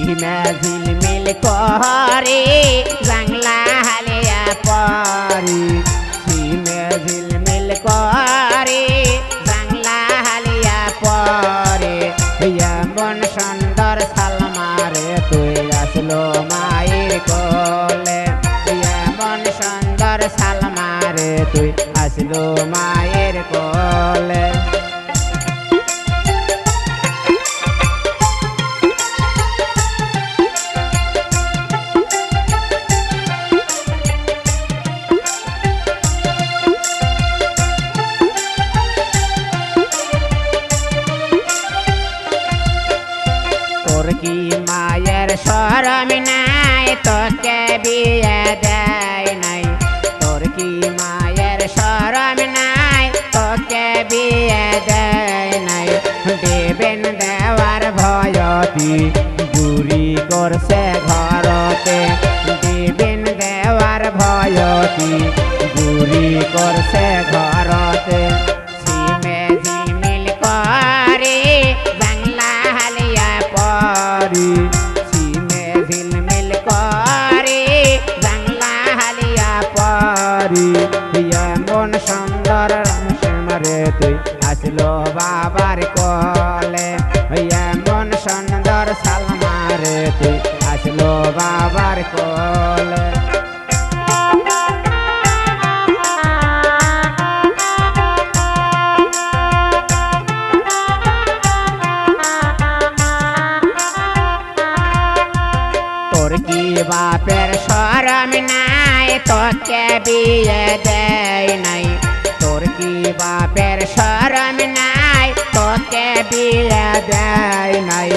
ঝিমা ঝিলমিল করে, বাংলা হালিয়া পরে। ঝিমা ঝিলমিল করে, বাংলা হালিয়া পরে। মন সুন্দর সালমারে, তুই আসলো মায়ের কলে। মন সুন্দর সালমারে, তুই আসলো মায়ের কলে। সরম নাই, তোকে বিয়ে দেয় নাই। তোর কি মায়ের সরম নাই? তোকে বিয়ে দেয় নাই। দেবেন দেওয়ার ভয়তি বুড়ি করছে ঘরতে। দেবেন দেওয়ার ভয়তি বুড়ি করছে ঘরতে। পরি এমন সুন্দর মারে তুই আসলো বাবার কলে। এমন সুন্দর, সালমারে তুই আসলো বাবার কলে। কি বাপের সরম নাই, তোকে বিয়ে দেয় নাই। তোর কি বাপের সরম নাই, তোকে বিয়ে দেয় নাই।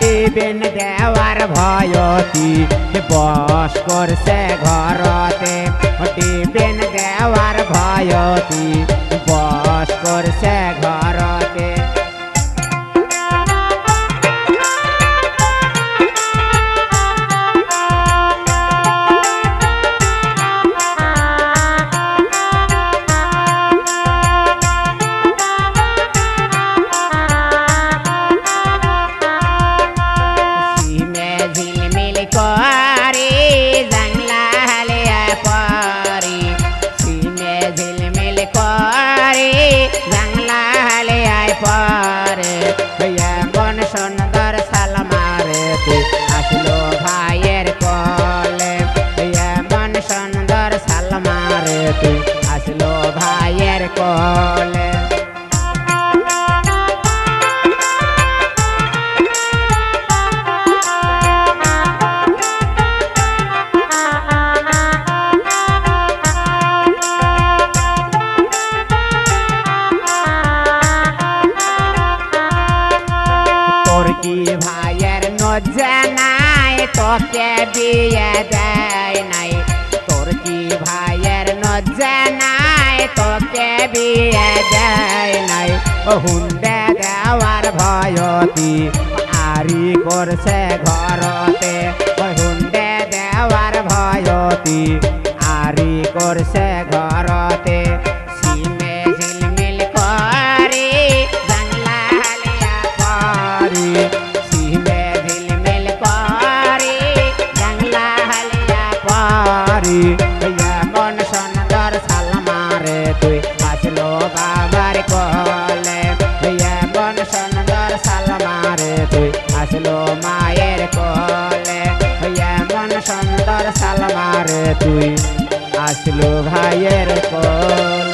দিবেন দেওয়ার ভয়তি বস করছে ঘরতে। দিবেন দেওয়ার ভয়তি বস করছে তুই আসলো ভাইয়ের কলে। কি ভাইয়ের নজানাই তোকে বিয়ে দেয় নাই। তোর কি ভাইয়ের নাই তোকে বিয়ে দেয় নাই। হুন্ডে দেওয়ার ভয়তি আরি করছে ঘরতে। হুন্ডে দেওয়ার ভয়তি তুই আসলো বাবার কলে। এমন সুন্দর সালমারে তুই আসলো মায়ের কলে। এমন সুন্দর সালমারে তুই আসলো ভাইয়ের কলে।